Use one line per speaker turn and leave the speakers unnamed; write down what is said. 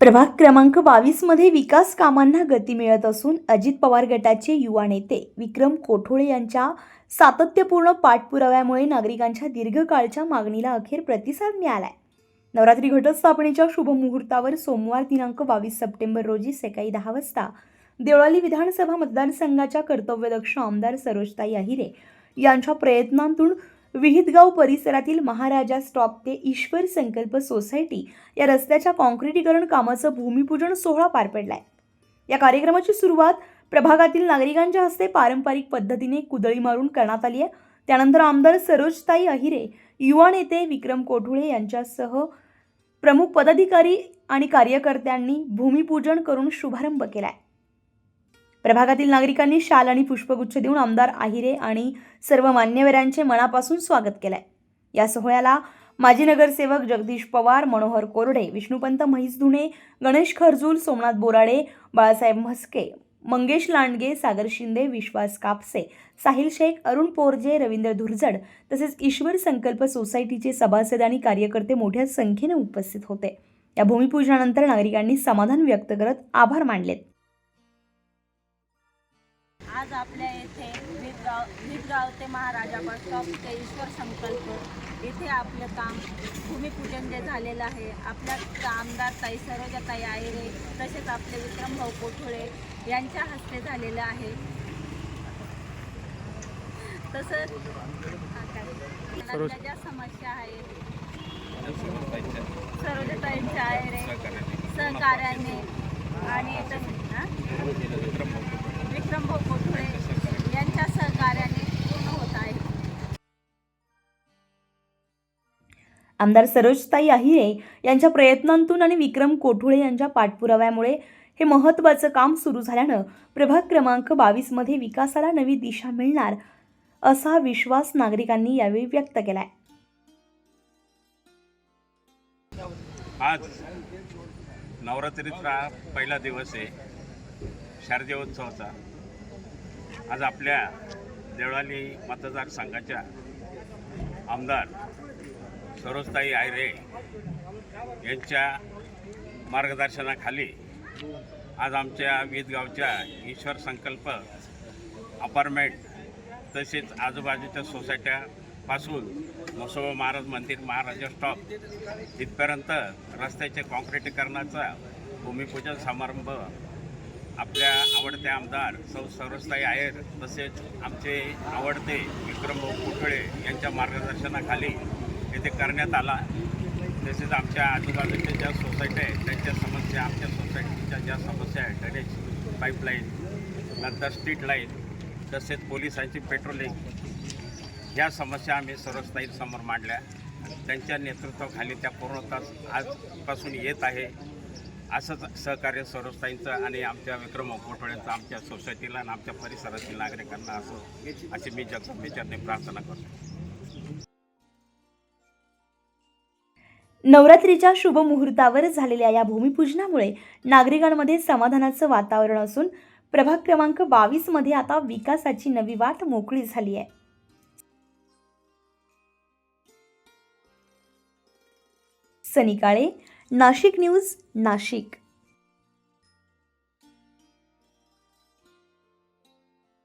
प्रभाग क्रमांक बावीसमध्ये विकास कामांना गती मिळत असून अजित पवार गटाचे युवा नेते विक्रम कोठोळे यांच्या सातत्यपूर्ण पाठपुराव्यामुळे नागरिकांच्या दीर्घकाळच्या मागणीला अखेर प्रतिसाद मिळालाय. नवरात्री घटस्थापनेच्या शुभमुहूर्तावर सोमवार दिनांक बावीस सप्टेंबर रोजी सकाळी दहा वाजता देवळाली विधानसभा मतदारसंघाच्या कर्तव्यदक्ष आमदार सरोजताई अहिरे यांच्या प्रयत्नांतून विहितगाव परिसरातील महाराजा स्टॉप ते ईश्वर संकल्प सोसायटी या रस्त्याच्या काँक्रिटीकरण कामाचं भूमिपूजन सोहळा पार पडलाय. या कार्यक्रमाची सुरुवात प्रभागातील नागरिकांच्या हस्ते पारंपरिक पद्धतीने कुदळी मारून करण्यात आली आहे. त्यानंतर आमदार सरोजताई अहिरे युवा नेते विक्रम कोठुळे यांच्यासह प्रमुख पदाधिकारी आणि कार्यकर्त्यांनी भूमिपूजन करून शुभारंभ केला आहे प्रभागातील नागरिकांनी शाल आणि पुष्पगुच्छ देऊन आमदार आहिरे आणि सर्व मान्यवरांचे मनापासून स्वागत केलंय. या सोहळ्याला माजी नगरसेवक जगदीश पवार मनोहर कोरडे विष्णुपंत म्हैसधुणे गणेश खरजूल सोमनाथ बोराडे बाळासाहेब म्हस्के मंगेश लांडगे सागर शिंदे विश्वास कापसे साहिल शेख अरुण पोरजे रवींद्र धुरजड तसेच ईश्वर संकल्प सोसायटीचे सभासद आणि कार्यकर्ते मोठ्या संख्येने उपस्थित होते. या भूमिपूजनानंतर नागरिकांनी समाधान व्यक्त करत आभार मानलेत.
आज आपल्या येथे वीरगाव वीरगाव ते महाराजा बस स्टॉप ते ईश्वर संकल्प. येथे आपलं काम भूमिपूजन जे झालेलं आहे आपल्या आमदार ताई सरोजाताई आयरे तसेच आपले विक्रमभाऊ कोठोळे यांच्या हस्ते झालेलं आहे. तसंच ज्या समस्या आहेत सरोजाताईंच्या आयरे सहकार्याने आणि तसंच कोठुळे यांच्या सहकार्याने पूर्ण होत आहे.
आमदार सरोजताई अहिरे यांच्या प्रयत्नांतून आणि विक्रम कोठुळे यांच्या पाठपुराव्यामुळे हे महत्त्वाचं काम सुरू झाल्यानं प्रभाग क्रमांक बावीसमध्ये विकासाला नवी दिशा मिळणार असा विश्वास नागरिकांनी यावेळी व्यक्त केलाय.
आज नवरात्रीचा पहिला दिवस आहे. शारदीयोत्सवाचा आज आपल्या देवळाली मतदारसंघाच्या आमदार सरोजताई आयरे यांच्या मार्गदर्शनाखाली आज आमच्या विदगावच्या ईश्वर संकल्प अपार्टमेंट तसेच आजूबाजूच्या सोसायट्यापासून मसोबा महाराज मंदिर महाराजा स्टॉप इथपर्यंत रस्त्याचे काँक्रिटीकरणाचा भूमिपूजन समारंभ आपल्या आवडते आमदार सौ सरोजताई आहेर तसेच आमचे आवडते विक्रमभाऊ कुठळे यांच्या मार्गदर्शनाखाली येथे करण्यात आला. तसेच आमच्या आजूबाजूच्या ज्या सोसायट्या आहेत त्यांच्या समस्या आमच्या सोसायटीच्या ज्या समस्या आहेत ड्रेनेज पाईपलाईन नंतर स्ट्रीट लाईन तसेच पोलिसांची पेट्रोलिंग ह्या समस्या आम्ही सरोजताईंसमोर मांडल्या. त्यांच्या नेतृत्वाखाली त्या पूर्णतः आजपासून येत आहे. असंच सहकार्य सरोजताईंचं आणि आमच्या विक्रम कोठोळ्यांचं आमच्या सोसायटीला आणि आमच्या परिसरातील नागरिकांना असं अशी मी जगसंबेचरने प्रार्थना करतो.
नवरात्रीच्या शुभ मुहूर्तावर झालेल्या या भूमिपूजनामुळे नागरिकांमध्ये समाधानाचं वातावरण असून प्रभाग क्रमांक बावीसमध्ये आता विकासाची नवी वाट मोकळी झाली आहे. सनी काळे नाशिक न्यूज नाशिक.